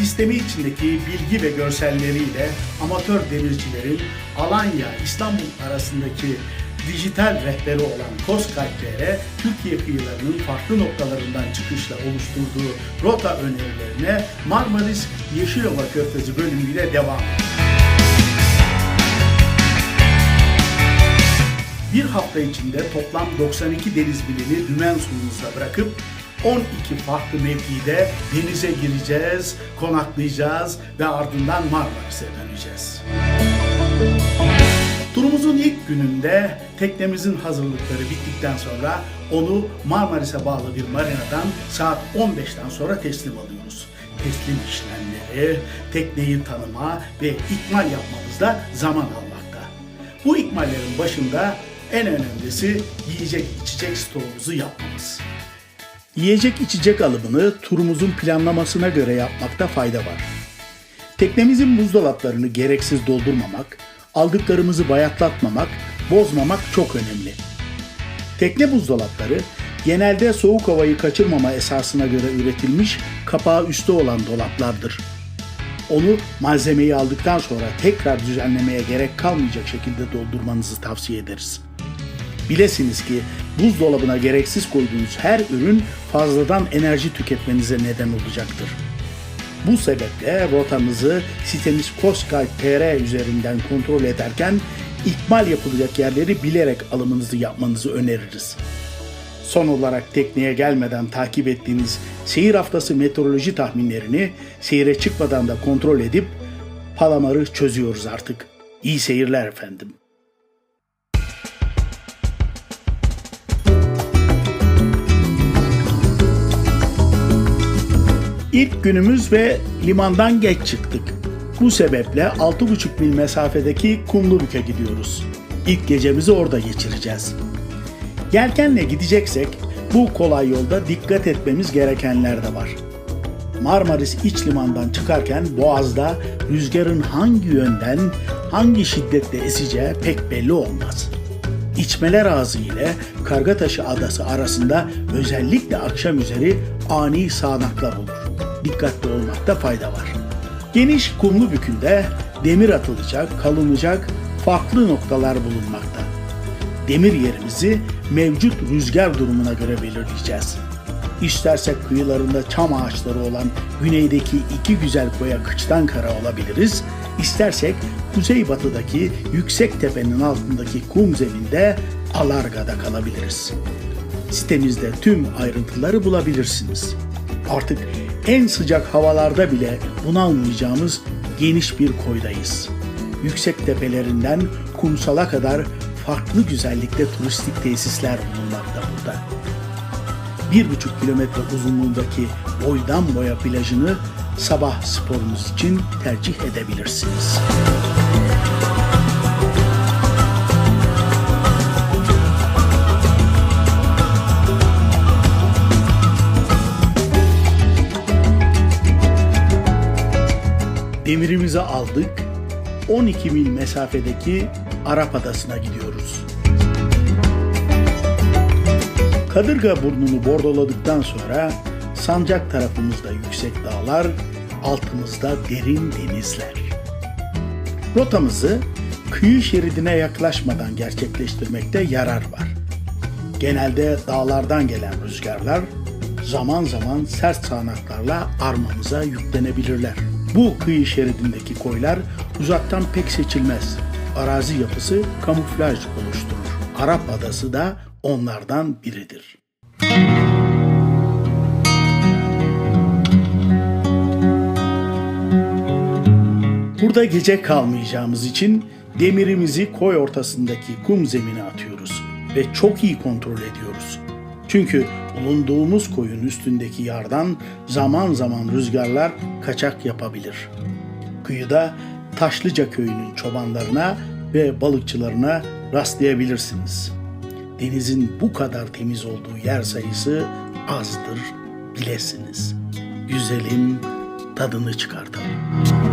sistemi içindeki bilgi ve görselleriyle amatör denizcilerin Alanya, İstanbul arasındaki dijital rehberi olan COSKAYT'lere Türkiye kıyılarının farklı noktalarından çıkışla oluşturduğu rota önerilerine Marmaris Yeşilova Körfezi bölümüyle devam. Bir hafta içinde toplam 92 deniz bilimi dümen sunumuzda bırakıp 12 farklı mevkide denize gireceğiz, konaklayacağız ve ardından Marmaris'e döneceğiz. Turumuzun ilk gününde teknemizin hazırlıkları bittikten sonra onu Marmaris'e bağlı bir marinadan saat 15'ten sonra teslim alıyoruz. Teslim işlemleri, tekneyi tanıma ve ikmal yapmamızda zaman almakta. Bu ikmallerin başında en önemlisi yiyecek içecek stoğumuzu yapmamız. Yiyecek içecek alımını turumuzun planlamasına göre yapmakta fayda var. Teknemizin buzdolaplarını gereksiz doldurmamak, aldıklarımızı bayatlatmamak, bozmamak çok önemli. Tekne buzdolapları genelde soğuk havayı kaçırmama esasına göre üretilmiş kapağı üstü olan dolaplardır. Onu malzemeyi aldıktan sonra tekrar düzenlemeye gerek kalmayacak şekilde doldurmanızı tavsiye ederiz. Bilesiniz ki buzdolabına gereksiz koyduğunuz her ürün fazladan enerji tüketmenize neden olacaktır. Bu sebeple rotanızı sitemiz Koskay.tr üzerinden kontrol ederken ikmal yapılacak yerleri bilerek alımınızı yapmanızı öneririz. Son olarak tekneye gelmeden takip ettiğiniz seyir haftası meteoroloji tahminlerini seyire çıkmadan da kontrol edip palamarı çözüyoruz artık. İyi seyirler efendim. İlk günümüz ve limandan geç çıktık. Bu sebeple 6,5 mil mesafedeki Kumlubük'e gidiyoruz. İlk gecemizi orada geçireceğiz. Yelkenle gideceksek bu kolay yolda dikkat etmemiz gerekenler de var. Marmaris iç limandan çıkarken Boğaz'da rüzgarın hangi yönden, hangi şiddetle eseceği pek belli olmaz. İçmeler ağzı ile Kargataşı Adası arasında özellikle akşam üzeri ani sağanaklar olur. Dikkatli olmakta fayda var. Geniş kumlu bükünde demir atılacak, kalınacak farklı noktalar bulunmakta. Demir yerimizi mevcut rüzgar durumuna göre belirleyeceğiz. İstersek kıyılarında çam ağaçları olan güneydeki iki güzel koya kıçtan kara olabiliriz. İstersek kuzeybatıdaki yüksek tepenin altındaki kum zeminde Alarga'da kalabiliriz. Sitemizde tüm ayrıntıları bulabilirsiniz. Artık en sıcak havalarda bile bunalmayacağımız geniş bir koydayız. Yüksek tepelerinden kumsala kadar farklı güzellikte turistik tesisler bulunmakta burada. Bir buçuk kilometre uzunluğundaki boydan boya plajını sabah sporunuz için tercih edebilirsiniz. Demirimizi aldık. 12 mil mesafedeki Arap Adası'na gidiyoruz. Kadırga burnunu bordoladıktan sonra sancak tarafımızda yüksek dağlar, altımızda derin denizler. Rotamızı kıyı şeridine yaklaşmadan gerçekleştirmekte yarar var. Genelde dağlardan gelen rüzgarlar zaman zaman sert sağanaklarla armamıza yüklenebilirler. Bu kıyı şeridindeki koylar uzaktan pek seçilmez. Arazi yapısı kamuflaj oluşturur. Arap Adası da onlardan biridir. Burada gece kalmayacağımız için demirimizi koy ortasındaki kum zemine atıyoruz ve çok iyi kontrol ediyoruz. Çünkü bulunduğumuz koyun üstündeki yardan zaman zaman rüzgarlar kaçak yapabilir. Kıyıda Taşlıca köyünün çobanlarına ve balıkçılarına rastlayabilirsiniz. denizin bu kadar temiz olduğu yer sayısı azdır bilesiniz. Güzelim tadını çıkartalım.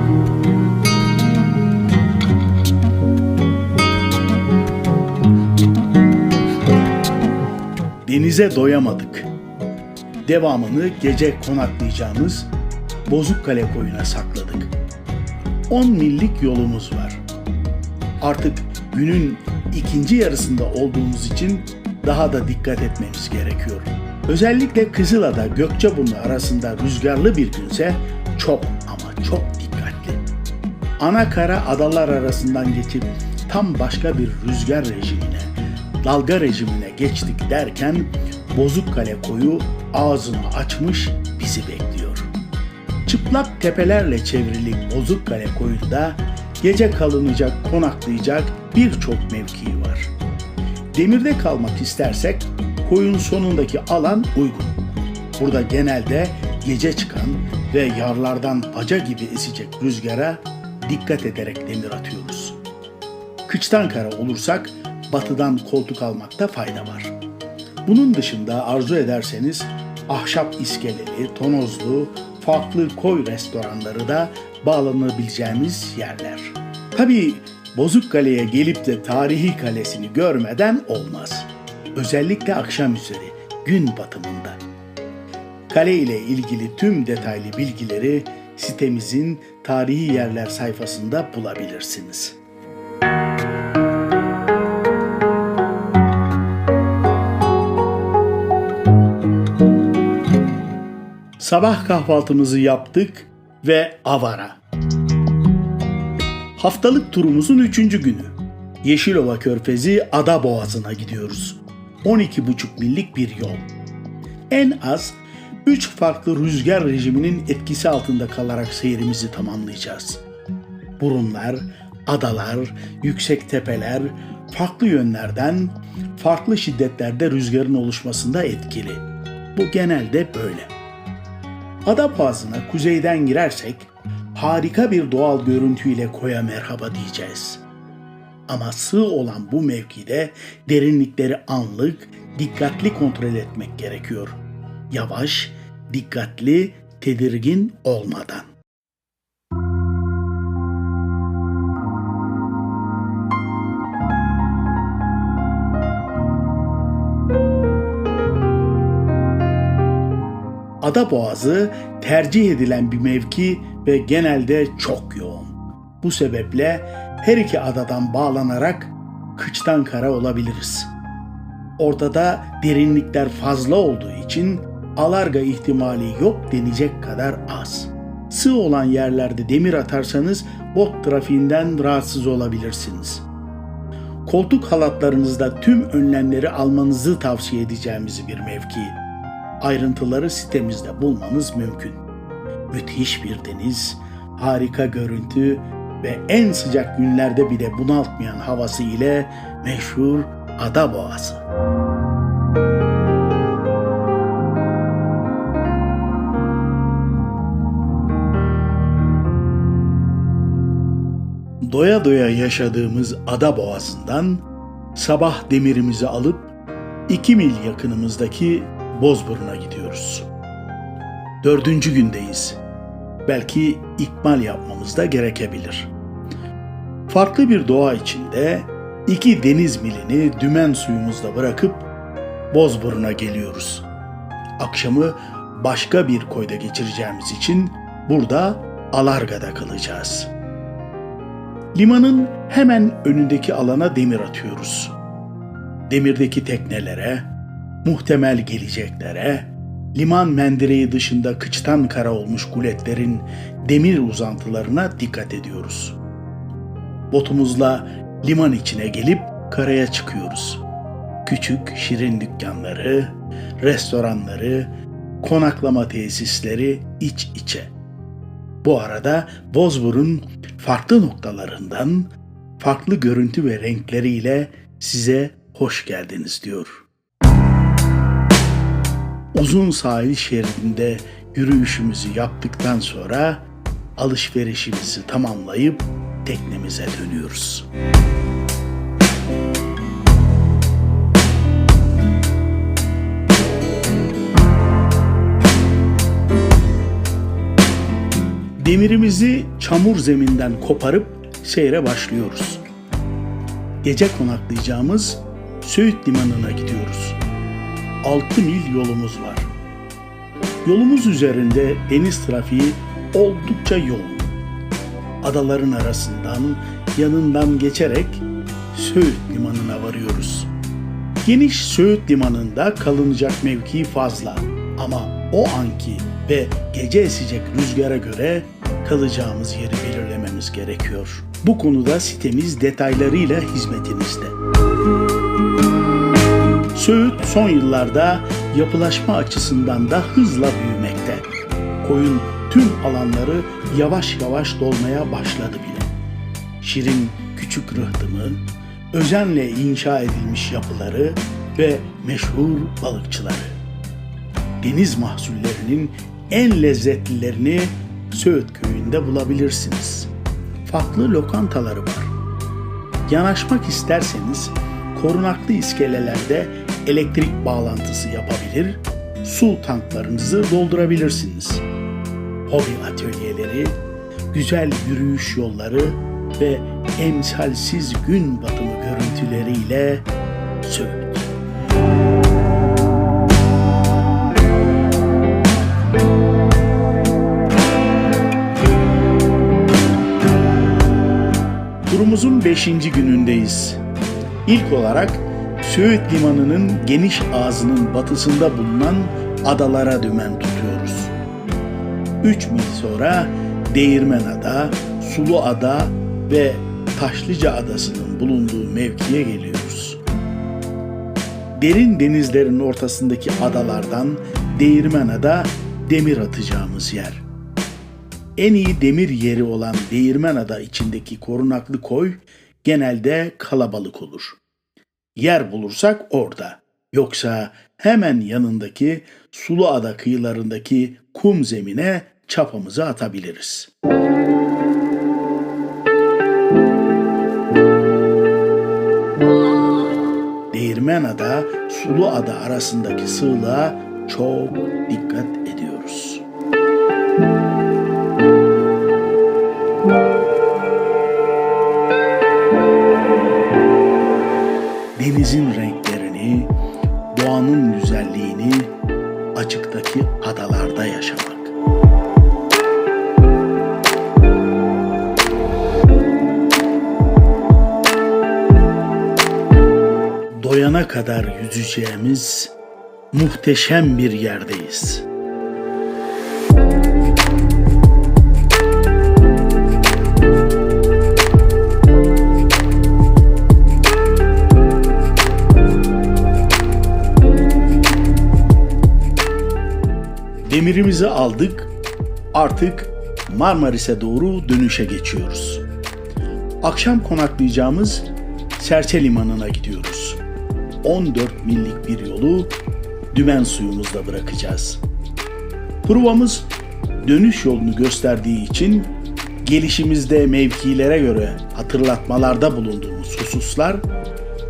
Denize doyamadık. Devamını gece konaklayacağımız Bozukkale koyuna sakladık. 10 millik yolumuz var. Artık günün ikinci yarısında olduğumuz için daha da dikkat etmemiz gerekiyor. Özellikle Kızılada Gökçeburnu arasında rüzgarlı bir günse çok ama çok dikkatli. Ana kara adalar arasından geçip tam başka bir rüzgar rejimine, dalga rejimine geçtik derken Bozukkale koyu ağzını açmış bizi bekliyor. Çıplak tepelerle çevrili Bozukkale koyunda gece kalınacak, konaklayacak birçok mevki var. Demirde kalmak istersek koyun sonundaki alan uygun. Burada genelde gece çıkan ve yarlardan baca gibi esecek rüzgara dikkat ederek demir atıyoruz. Kıçtan kara olursak batıdan koltuk almakta fayda var. Bunun dışında arzu ederseniz ahşap iskeleli, tonozlu, farklı koy restoranları da bağlanabileceğimiz yerler. Tabii Bozukkale'ye gelip de tarihi kalesini görmeden olmaz. Özellikle akşam üzeri, gün batımında. Kale ile ilgili tüm detaylı bilgileri sitemizin tarihi yerler sayfasında bulabilirsiniz. Sabah kahvaltımızı yaptık ve avara. Haftalık turumuzun üçüncü günü. Yeşilova Körfezi Ada Boğazı'na gidiyoruz. 12,5 millik bir yol. En az 3 farklı rüzgar rejiminin etkisi altında kalarak seyrimizi tamamlayacağız. Burunlar, adalar, yüksek tepeler farklı yönlerden, farklı şiddetlerde rüzgarın oluşmasında etkili. Bu genelde böyle. Ada Boğazı'na kuzeyden girersek harika bir doğal görüntüyle koya merhaba diyeceğiz. Ama sığ olan bu mevkide derinlikleri anlık, dikkatli kontrol etmek gerekiyor. Yavaş, dikkatli, tedirgin olmadan. Ada Boğazı tercih edilen bir mevki ve genelde çok yoğun. Bu sebeple her iki adadan bağlanarak kıçtan kara olabiliriz. Ortada derinlikler fazla olduğu için alarga ihtimali yok denecek kadar az. Sığ olan yerlerde demir atarsanız bot trafiğinden rahatsız olabilirsiniz. Koltuk halatlarınızda tüm önlemleri almanızı tavsiye edeceğimiz bir mevki. Ayrıntıları sitemizde bulmanız mümkün. Müthiş bir deniz, harika görüntü ve en sıcak günlerde bile bunaltmayan havası ile meşhur Ada Boğazı. Doya doya yaşadığımız Ada Boğazı'ndan sabah demirimizi alıp 2 mil yakınımızdaki Bozburun'a gidiyoruz. Dördüncü gündeyiz. Belki ikmal yapmamız da gerekebilir. Farklı bir doğa içinde iki deniz milini dümen suyumuzda bırakıp Bozburun'a geliyoruz. Akşamı başka bir koyda geçireceğimiz için burada Alarga'da kalacağız. Limanın hemen önündeki alana demir atıyoruz. Demirdeki teknelere, muhtemel geleceklere, liman mendireği dışında kıçtan kara olmuş guletlerin demir uzantılarına dikkat ediyoruz. Botumuzla liman içine gelip karaya çıkıyoruz. Küçük şirin dükkanları, restoranları, konaklama tesisleri iç içe. Bu arada Bozburun farklı noktalarından, farklı görüntü ve renkleriyle size hoş geldiniz diyor uzun sahil şeridinde yürüyüşümüzü yaptıktan sonra alışverişimizi tamamlayıp teknemize dönüyoruz. Demirimizi çamur zeminden koparıp seyre başlıyoruz. Gece konaklayacağımız Söğüt Limanı'na gidiyoruz. 6 mil yolumuz var. Yolumuz üzerinde deniz trafiği oldukça yoğun. Adaların arasından, yanından geçerek Söğüt Limanı'na varıyoruz. Geniş Söğüt Limanı'nda kalınacak mevki fazla ama o anki ve gece esecek rüzgara göre kalacağımız yeri belirlememiz gerekiyor. Bu konuda sitemiz detaylarıyla hizmetinizde. Söğüt son yıllarda yapılaşma açısından da hızla büyümekte. Koyun tüm alanları yavaş yavaş dolmaya başladı bile. Şirin küçük rıhtımı, özenle inşa edilmiş yapıları ve meşhur balıkçıları. Deniz mahsullerinin en lezzetlilerini Söğüt köyünde bulabilirsiniz. Farklı lokantaları var. Yanaşmak isterseniz korunaklı iskelelerde elektrik bağlantısı yapabilir, su tanklarınızı doldurabilirsiniz. Hobi atölyeleri, güzel yürüyüş yolları ve emsalsiz gün batımı görüntüleriyle Söğüt. Turumuzun 5. günündeyiz. İlk olarak Söğüt Limanı'nın geniş ağzının batısında bulunan adalara dümen tutuyoruz. 3 mil sonra Değirmenada, Sulu Ada ve Taşlıca Adası'nın bulunduğu mevkiye geliyoruz. Derin denizlerin ortasındaki adalardan Değirmenada demir atacağımız yer. En iyi demir yeri olan Değirmenada içindeki korunaklı koy genelde kalabalık olur. Yer bulursak orada. Yoksa hemen yanındaki Sulu Ada kıyılarındaki kum zemine çapamızı atabiliriz. Değirmenada, Sulu Ada arasındaki sığlığa çok dikkat ediyoruz. Denizin renklerini, doğanın güzelliğini açıktaki adalarda yaşamak. Doyana kadar yüzeceğimiz muhteşem bir yerdeyiz. Demirimizi aldık. Artık Marmaris'e doğru dönüşe geçiyoruz. Akşam konaklayacağımız Serçe Limanı'na gidiyoruz. 14 millik bir yolu dümen suyumuzda bırakacağız. Provamız dönüş yolunu gösterdiği için gelişimizde mevkilere göre hatırlatmalarda bulunduğumuz hususlar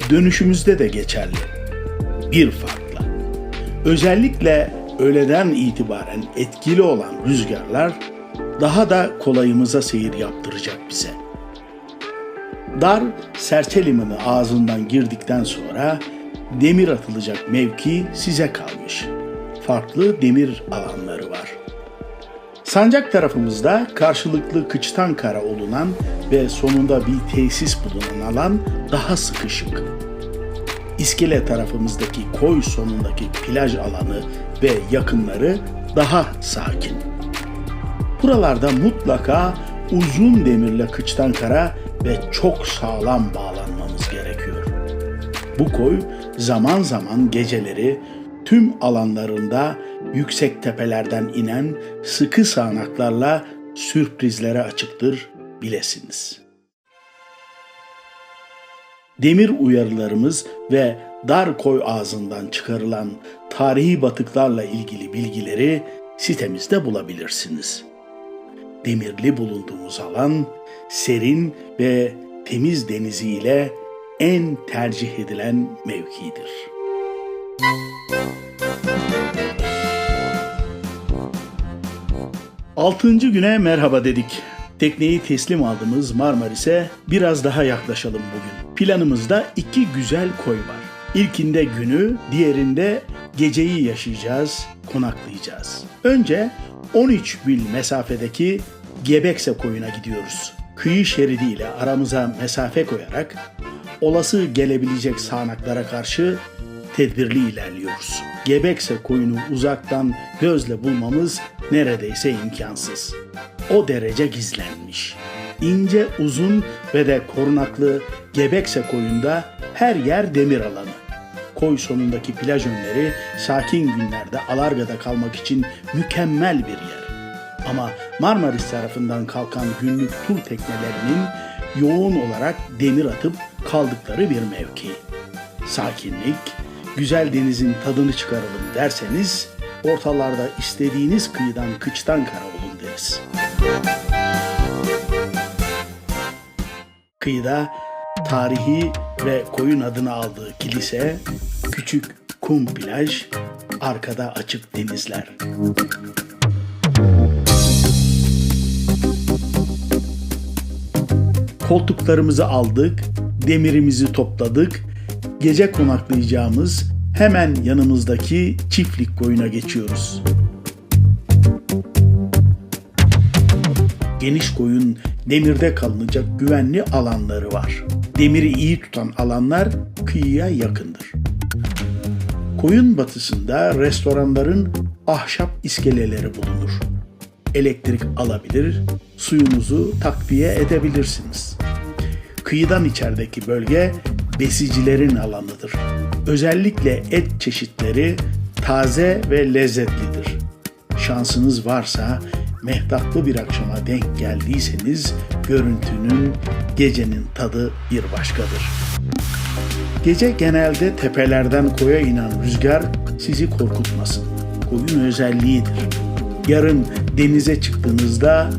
dönüşümüzde de geçerli. Bir farkla. Özellikle öğleden itibaren etkili olan rüzgarlar daha da kolayımıza seyir yaptıracak bize. Dar serçe limanı ağzından girdikten sonra demir atılacak mevki size kalmış. Farklı demir alanları var. Sancak tarafımızda karşılıklı kıçtan kara olunan ve sonunda bir tesis bulunan alan daha sıkışık. İskele tarafımızdaki koy sonundaki plaj alanı ve yakınları daha sakin. Buralarda mutlaka uzun demirle kıçtan kara ve çok sağlam bağlanmamız gerekiyor. Bu koy zaman zaman geceleri tüm alanlarında yüksek tepelerden inen sıkı sağanaklarla sürprizlere açıktır bilesiniz. Demir uyarılarımız ve dar koy ağzından çıkarılan tarihi batıklarla ilgili bilgileri sitemizde bulabilirsiniz. Demirli bulunduğumuz alan serin ve temiz deniziyle en tercih edilen mevkidir. Altıncı güne merhaba dedik. Tekneyi teslim aldığımız Marmaris'e biraz daha yaklaşalım bugün. Planımızda iki güzel koy var. İlkinde günü, diğerinde geceyi yaşayacağız, konaklayacağız. Önce 13 mil mesafedeki Gebekse koyuna gidiyoruz. Kıyı şeridiyle aramıza mesafe koyarak olası gelebilecek sağanaklara karşı tedbirli ilerliyoruz. Gebekse koyunu uzaktan gözle bulmamız neredeyse imkansız. O derece gizlenmiş. İnce, uzun ve de korunaklı Gebekse koyunda her yer demir alanı. Koy sonundaki plaj önleri sakin günlerde Alarga'da kalmak için mükemmel bir yer. Ama Marmaris tarafından kalkan günlük tur teknelerinin yoğun olarak demir atıp kaldıkları bir mevki. Sakinlik, güzel denizin tadını çıkaralım derseniz ortalarda istediğiniz kıyıdan kıçtan kara olun deriz. Kıyıda tarihi ve koyun adını aldığı kilise, küçük kum plaj, arkada açık denizler. Koltuklarımızı aldık, demirimizi topladık. Gece konaklayacağımız hemen yanımızdaki çiftlik koyuna geçiyoruz. Geniş koyun demirde kalınacak güvenli alanları var. Demiri iyi tutan alanlar kıyıya yakındır. Koyun batısında restoranların ahşap iskeleleri bulunur. Elektrik alabilir, suyunuzu takviye edebilirsiniz. Kıyıdan içerideki bölge besicilerin alanıdır. Özellikle et çeşitleri taze ve lezzetlidir. Şansınız varsa mehtaplı bir akşama denk geldiyseniz görüntünün, gecenin tadı bir başkadır. Gece genelde tepelerden koya inen rüzgar sizi korkutmasın. Koyun özelliğidir. Yarın denize çıktığınızda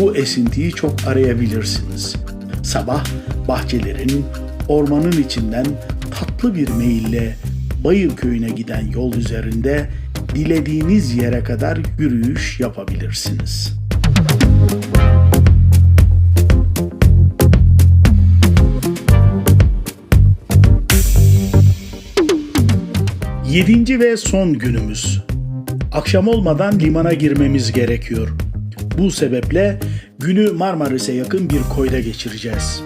bu esintiyi çok arayabilirsiniz. Sabah bahçelerin, ormanın içinden tatlı bir meyille Bayır köyüne giden yol üzerinde dilediğiniz yere kadar yürüyüş yapabilirsiniz. Yedinci ve son günümüz. Akşam olmadan limana girmemiz gerekiyor. Bu sebeple günü Marmaris'e yakın bir koyda geçireceğiz.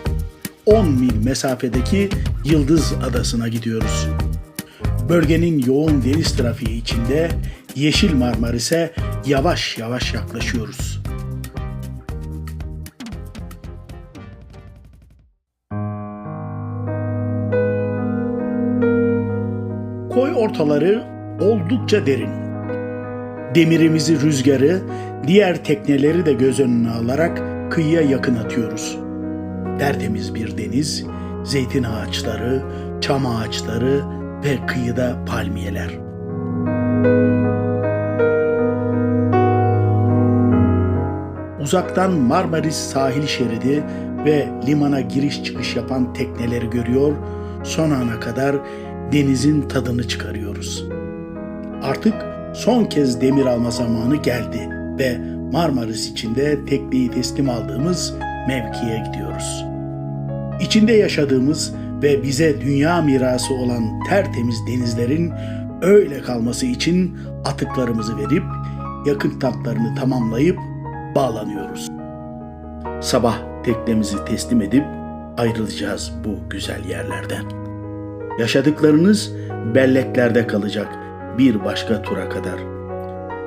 10 mil mesafedeki Yıldız Adası'na gidiyoruz. Bölgenin yoğun deniz trafiği içinde Yeşil Marmaris'e yavaş yavaş yaklaşıyoruz. Koy ortaları oldukça derin. Demirimizi rüzgarı, diğer tekneleri de göz önüne alarak kıyıya yakın atıyoruz. Tertemiz bir deniz, zeytin ağaçları, çam ağaçları ve kıyıda palmiyeler. Uzaktan Marmaris sahil şeridi ve limana giriş çıkış yapan tekneleri görüyor, son ana kadar denizin tadını çıkarıyoruz. Artık son kez demir alma zamanı geldi ve Marmaris içinde tekneyi teslim aldığımız mevkiye gidiyoruz. İçinde yaşadığımız ve bize dünya mirası olan tertemiz denizlerin öyle kalması için atıklarımızı verip yakıt tanklarını tamamlayıp bağlanıyoruz. Sabah teknemizi teslim edip ayrılacağız bu güzel yerlerden. Yaşadıklarınız belleklerde kalacak bir başka tura kadar.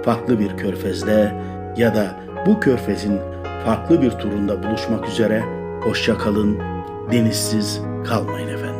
Farklı bir körfezde ya da bu körfezin farklı bir turunda buluşmak üzere hoşça kalın, denizsiz kalmayın efendim.